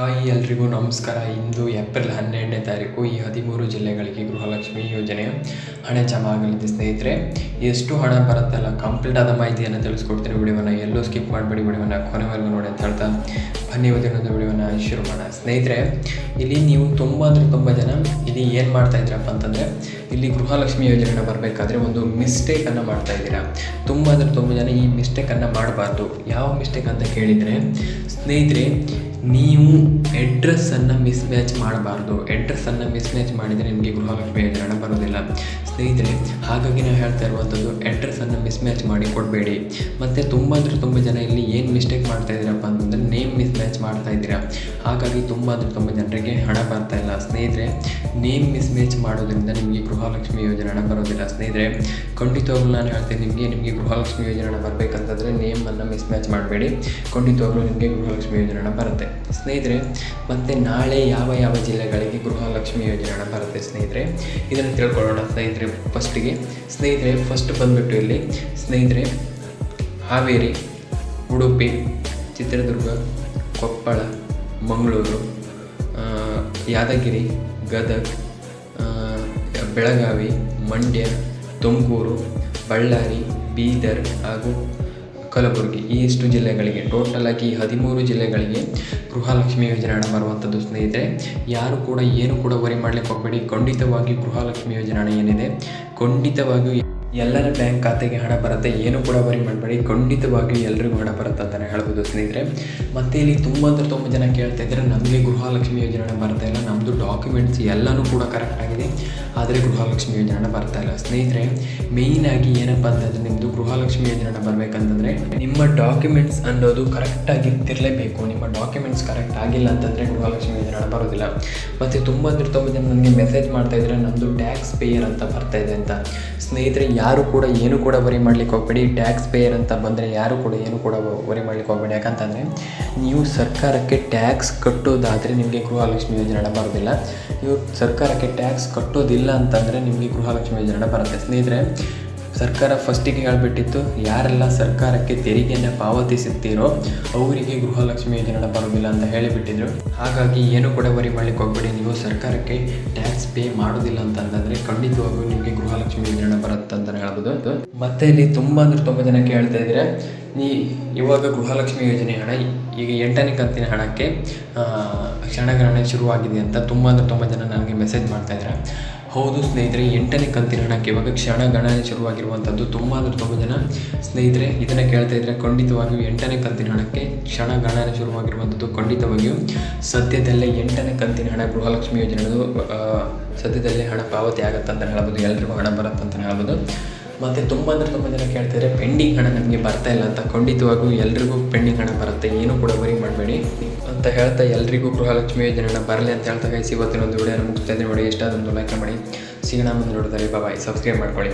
Hi ಎಲ್ರಿಗೂ ನಮಸ್ಕಾರ. ಇಂದು April ಹನ್ನೆರಡನೇ ತಾರೀಕು ಈ ಹದಿಮೂರು ಜಿಲ್ಲೆಗಳಿಗೆ ಗೃಹಲಕ್ಷ್ಮಿ ಯೋಜನೆಯ ಹಣ ಜಮಾ ಆಗಲಿದೆ. ಸ್ನೇಹಿತರೆ, ಎಷ್ಟು ಹಣ ಬರುತ್ತಲ್ಲ ಕಂಪ್ಲೀಟ್ ಆದ ಮಾಹಿತಿಯನ್ನು ತಿಳಿಸ್ಕೊಡ್ತೀನಿ. ವಿಡಿಯೋವನ್ನು ಎಲ್ಲೂ ಸ್ಕಿಪ್ ಮಾಡಬೇಡಿ. ವಿಡಿಯೋವನ್ನು ಕೊನೆವರೆಗೂ ನೋಡಿ ಅಂತ ಹೇಳ್ತಾ ಬನ್ನಿ. ಇವತ್ತಿನೊಂದು ವಿಡಿಯೋವನ್ನು ಶುರು ಮಾಡೋಣ. ಸ್ನೇಹಿತರೆ, ಇಲ್ಲಿ ನೀವು ತುಂಬ ಅಂದರೆ ತುಂಬ ಜನ ಇಲ್ಲಿ ಏನು ಮಾಡ್ತಾ ಇದ್ದೀರಪ್ಪ ಅಂತಂದರೆ, ಇಲ್ಲಿ ಗೃಹಲಕ್ಷ್ಮಿ ಯೋಜನೆನ ಬರಬೇಕಾದ್ರೆ ಒಂದು ಮಿಸ್ಟೇಕನ್ನು ಮಾಡ್ತಾ ಇದ್ದೀರಾ? ತುಂಬ ಅಂದರೆ ತುಂಬ ಜನ ಈ ಮಿಸ್ಟೇಕನ್ನು ಮಾಡಬಾರ್ದು. ಯಾವ ಮಿಸ್ಟೇಕ್ ಅಂತ ಕೇಳಿದರೆ, ಸ್ನೇಹಿತರೆ ನೀವು ಅಡ್ರೆಸ್ಸನ್ನು ಮಿಸ್ಮ್ಯಾಚ್ ಮಾಡಬಾರ್ದು. ಅಡ್ರೆಸ್ಸನ್ನು ಮಿಸ್ಮ್ಯಾಚ್ ಮಾಡಿದರೆ ನಿಮಗೆ ಗೃಹಲಕ್ಷ್ಮಿ ಹಣ ಬರೋದಿಲ್ಲ ಸ್ನೇಹಿತರೆ, ಹಾಗಾಗಿ ನಾವು ಹೇಳ್ತಾ ಇರುವಂಥದ್ದು ಅಡ್ರೆಸ್ಸನ್ನು ಮಿಸ್ಮ್ಯಾಚ್ ಮಾಡಿ ಕೊಡಬೇಡಿ. ಮತ್ತು ತುಂಬ ಅಂದರೆ ತುಂಬ ಜನ ಇಲ್ಲಿ ಏನು ಮಿಸ್ಟೇಕ್ ಮಾಡ್ತಾ ಇದ್ದೀರಪ್ಪ ಅಂತಂದರೆ ಮಾಡ್ತಾ ಇದ್ದೀರಾ? ಹಾಗಾಗಿ ತುಂಬ ಅಂದರೆ ತುಂಬ ಜನರಿಗೆ ಹಣ ಬರ್ತಾ ಇಲ್ಲ. ಸ್ನೇಹಿತರೆ ನೇಮ್ ಮಿಸ್ಮ್ಯಾಚ್ ಮಾಡೋದ್ರಿಂದ ನಿಮಗೆ ಗೃಹಲಕ್ಷ್ಮಿ ಯೋಜನೆ ಹಣ ಬರೋದಿಲ್ಲ. ಸ್ನೇಹಿತರೆ, ಖಂಡಿತವಾಗ್ಲೂ ನಾನು ಹೇಳ್ತೀನಿ ನಿಮಗೆ ನಿಮಗೆ ಗೃಹಲಕ್ಷ್ಮಿ ಯೋಜನೆ ಹಣ ಬರಬೇಕಂತಂದರೆ ನೇಮನ್ನು ಮಿಸ್ಮ್ಯಾಚ್ ಮಾಡಬೇಡಿ. ಖಂಡಿತವಾಗ್ಲೂ ನಿಮಗೆ ಗೃಹಲಕ್ಷ್ಮಿ ಯೋಜನೆ ಹಣ ಬರುತ್ತೆ. ಸ್ನೇಹಿತರೆ, ಮತ್ತು ನಾಳೆ ಯಾವ ಯಾವ ಜಿಲ್ಲೆಗಳಿಗೆ ಗೃಹಲಕ್ಷ್ಮಿ ಯೋಜನೆ ಹಣ ಬರುತ್ತೆ ಸ್ನೇಹಿತರೆ? ಇದನ್ನು ತಿಳ್ಕೊಳ್ಳೋಣ ಸ್ನೇಹಿತರೆ ಫಸ್ಟಿಗೆ ಸ್ನೇಹಿತರೆ ಫಸ್ಟ್ ಬಂದುಬಿಟ್ಟು ಇಲ್ಲಿ. ಸ್ನೇಹಿತರೆ, ಹಾವೇರಿ, ಉಡುಪಿ, ಚಿತ್ರದುರ್ಗ ಕೊಪ್ಪಳ, ಮಂಗಳೂರು ಯಾದಗಿರಿ, ಗದಗ ಬೆಳಗಾವಿ, ಮಂಡ್ಯ, ತುಮಕೂರು, ಬಳ್ಳಾರಿ, ಬೀದರ್ ಹಾಗೂ ಕಲಬುರಗಿ. ಈ ಇಷ್ಟು ಜಿಲ್ಲೆಗಳಿಗೆ, ಟೋಟಲ್ ಆಗಿ ಹದಿಮೂರು ಜಿಲ್ಲೆಗಳಿಗೆ ಗೃಹಲಕ್ಷ್ಮಿ ಯೋಜನೆ ಹಣ ಬರುವಂಥದ್ದು ಸ್ನೇಹಿತರೆ, ಯಾರು ಕೂಡ ಏನು ಕೂಡ ವರಿ ಮಾಡಲಿಕ್ಕೆ ಹೋಗಬೇಡಿ ಖಂಡಿತವಾಗಿ ಗೃಹಲಕ್ಷ್ಮಿ ಯೋಜನೆ ಹಣ ಏನಿದೆ? ಖಂಡಿತವಾಗಿಯೂ ಎಲ್ಲರ ಬ್ಯಾಂಕ್ ಖಾತೆಗೆ ಹಣ ಬರುತ್ತೆ, ಏನು ಕೂಡ ವರಿ ಮಾಡಬೇಡಿ. ಖಂಡಿತವಾಗಿ ಎಲ್ರಿಗೂ ಹಣ ಬರುತ್ತೆ ಅಂತಲೇ ಹೇಳ್ಬೋದು ಸ್ನೇಹಿತರೆ. ಮತ್ತು ಇಲ್ಲಿ ತುಂಬ ಅಂದ್ರೆ ತುಂಬ ಜನ ಕೇಳ್ತಾ ಇದ್ದಾರೆ, ನಮಗೆ ಗೃಹಲಕ್ಷ್ಮಿ ಯೋಜನೆ ಹಣ ಬರ್ತಾ ಇಲ್ಲ ನಮ್ಮದು ಡಾಕ್ಯುಮೆಂಟ್ಸ್ ಎಲ್ಲನೂ ಕೂಡ ಕರೆಕ್ಟ್ ಆಗಿದೆ. ಆದರೆ ಗೃಹಲಕ್ಷ್ಮಿ ಯೋಜನೆ ಹಣ ಬರ್ತಾ ಇಲ್ಲ. ಸ್ನೇಹಿತರೆ ಮೇಯ್ನಾಗಿ ಏನಪ್ಪ ಅಂತಂದರೆ ನಿಮ್ಮದು ಗೃಹಲಕ್ಷ್ಮಿ ಯೋಜನೆ ಹಣ ಬರಬೇಕಂತಂದರೆ ನಿಮ್ಮ ಡಾಕ್ಯುಮೆಂಟ್ಸ್ ಅನ್ನೋದು ಕರೆಕ್ಟಾಗಿ ಇರ್ತಿರಲೇಬೇಕು. ನಿಮ್ಮ ಡಾಕ್ಯುಮೆಂಟ್ಸ್ ಕರೆಕ್ಟ್ ಆಗಿಲ್ಲ ಅಂತಂದರೆ ಗೃಹಲಕ್ಷ್ಮಿ ಯೋಜನೆ ಹಣ ಬರೋದಿಲ್ಲ. ಮತ್ತು ತುಂಬ ಅಂದ್ರೆ ತುಂಬ ಜನ ನನಗೆ ಮೆಸೇಜ್ ಮಾಡ್ತಾ ಇದ್ದಾರೆ ನಮ್ಮದು ಟ್ಯಾಕ್ಸ್ ಪೇಯರ್ ಅಂತ ಬರ್ತಾ ಇದೆ ಅಂತ. ಸ್ನೇಹಿತರೆ ಯಾರು ಕೂಡ ಏನು ಕೂಡ ವರಿ ಮಾಡ್ಲಿಕ್ಕೆ ಹೋಗಬೇಡಿ. ಟ್ಯಾಕ್ಸ್ ಪೇಯರ್ ಅಂತ ಬಂದರೆ ಯಾರು ಕೂಡ ಏನು ಕೂಡ ವರಿ ಮಾಡ್ಲಿಕ್ಕೆ ಹೋಗಬೇಡಿ. ಯಾಕಂತಂದರೆ ನೀವು ಸರ್ಕಾರಕ್ಕೆ ಟ್ಯಾಕ್ಸ್ ಕಟ್ಟೋದಾದರೆ ನಿಮಗೆ ಗೃಹಲಕ್ಷ್ಮಿ ಯೋಜನೆ ಬರೋದಿಲ್ಲ. ನೀವು ಸರ್ಕಾರಕ್ಕೆ ಟ್ಯಾಕ್ಸ್ ಕಟ್ಟೋದಿಲ್ಲ ಅಂತಂದರೆ ನಿಮಗೆ ಗೃಹಲಕ್ಷ್ಮಿ ಯೋಜನೆ ಬರುತ್ತೆ. ಸ್ನೇಹಿತರೆ ಸರ್ಕಾರ ಫಸ್ಟಿಗೆ ಹೇಳಿಬಿಟ್ಟಿತ್ತು, ಯಾರೆಲ್ಲ ಸರ್ಕಾರಕ್ಕೆ ತೆರಿಗೆಯನ್ನು ಪಾವತಿಸುತ್ತೀರೋ ಅವರಿಗೆ ಗೃಹಲಕ್ಷ್ಮಿ ಯೋಜನೆ ಬರೋದಿಲ್ಲ ಅಂತ ಹೇಳಿಬಿಟ್ಟಿದ್ರು. ಹಾಗಾಗಿ ಏನು ಕೂಡ ವರಿ ಮಾಡ್ಲಿಕ್ಕೆ ಹೋಗ್ಬೇಡಿ, ನೀವು ಸರ್ಕಾರಕ್ಕೆ ಟ್ಯಾಕ್ಸ್ ಪೇ ಮಾಡೋದಿಲ್ಲ ಅಂತಂದರೆ ಖಂಡಿತವಾಗೂ ನಿಮಗೆ ಗೃಹಲಕ್ಷ್ಮಿ ಯೋಜನೆ ಬರುತ್ತೆ ಅಂತಲೇ ಹೇಳ್ಬೋದು. ಮತ್ತೆ ಇಲ್ಲಿ ತುಂಬ ಅಂದರೆ ತುಂಬ ಜನ ಕೇಳ್ತಾ ಇದ್ದಾರೆ ನೀ ಇವಾಗ ಗೃಹಲಕ್ಷ್ಮಿ ಯೋಜನೆ ಹಣ, ಈಗ ಎಂಟನೇ ಕಂತಿನ ಹಣಕ್ಕೆ ಕ್ಷಣಗಣನೆ ಶುರುವಾಗಿದೆ ಅಂತ ತುಂಬ ಅಂದರೆ ತುಂಬ ಜನ ನನಗೆ ಮೆಸೇಜ್ ಮಾಡ್ತಾ ಇದ್ದಾರೆ ಹೌದು ಸ್ನೇಹಿತರೆ ಎಂಟನೇ ಕಂತಿನ ಹಣಕ್ಕೆ ಇವಾಗ ಕ್ಷಣಗಣನೆ ಶುರುವಾಗಿರುವಂಥದ್ದು. ತುಂಬ ಅಂದ್ರೆ ತುಂಬ ಜನ ಸ್ನೇಹಿತರೆ ಇದನ್ನು ಕೇಳ್ತಾ ಇದ್ದರೆ ಖಂಡಿತವಾಗಿಯೂ ಎಂಟನೇ ಕಂತಿನ ಹಣಕ್ಕೆ ಕ್ಷಣಗಣನೆ ಶುರುವಾಗಿರುವಂಥದ್ದು ಖಂಡಿತವಾಗಿಯೂ. ಸದ್ಯದಲ್ಲೇ ಎಂಟನೇ ಕಂತಿನ ಹಣ ಗೃಹಲಕ್ಷ್ಮಿ ಯೋಜನೆಗಳು ಆ, ಸದ್ಯದಲ್ಲೇ ಹಣ ಪಾವತಿ ಆಗುತ್ತೆ ಅಂತ ಹೇಳ್ಬೋದು ಎಲ್ರಿಗೂ ಹಣ ಬರುತ್ತೆ ಅಂತ ಹೇಳ್ಬೋದು. ಮತ್ತು ತುಂಬ ಅಂದರೆ ತುಂಬ ಜನ ಕೇಳ್ತಿದ್ದಾರೆ ಪೆಂಡಿಂಗ್ ಹಣ ನಮಗೆ ಬರ್ತಾ ಇಲ್ಲ ಅಂತ ಖಂಡಿತವಾಗೂ ಎಲ್ರಿಗೂ ಪೆಂಡಿಂಗ್ ಹಣ ಬರುತ್ತೆ, ಏನು ಕೂಡ ವರಿ ಮಾಡಬೇಡಿ. ಅಂತ ಹೇಳ್ತಾ ಎಲ್ರಿಗೂ ಗೃಹಲಕ್ಷ್ಮಿ ಯೋಜನೆ ಹಣ ಬರಲಿ ಅಂತ ಹೇಳ್ತಾ ಇವತ್ತಿನ ಒಂದು ವಿಡಿಯೋನ ಮುಗಿಸ್ತಾ ಇದ್ದೀನಿ ನೋಡಿ ಎಷ್ಟಾದೊಂದು ಲೈಕ್ ಮಾಡಿ ಸಿಗೋಣ ಮುಂದೆ ನೋಡಿದ್ರೆ ಬಾಯ್ ಸಬ್ಸ್ಕ್ರೈಬ್ ಮಾಡ್ಕೊಳ್ಳಿ.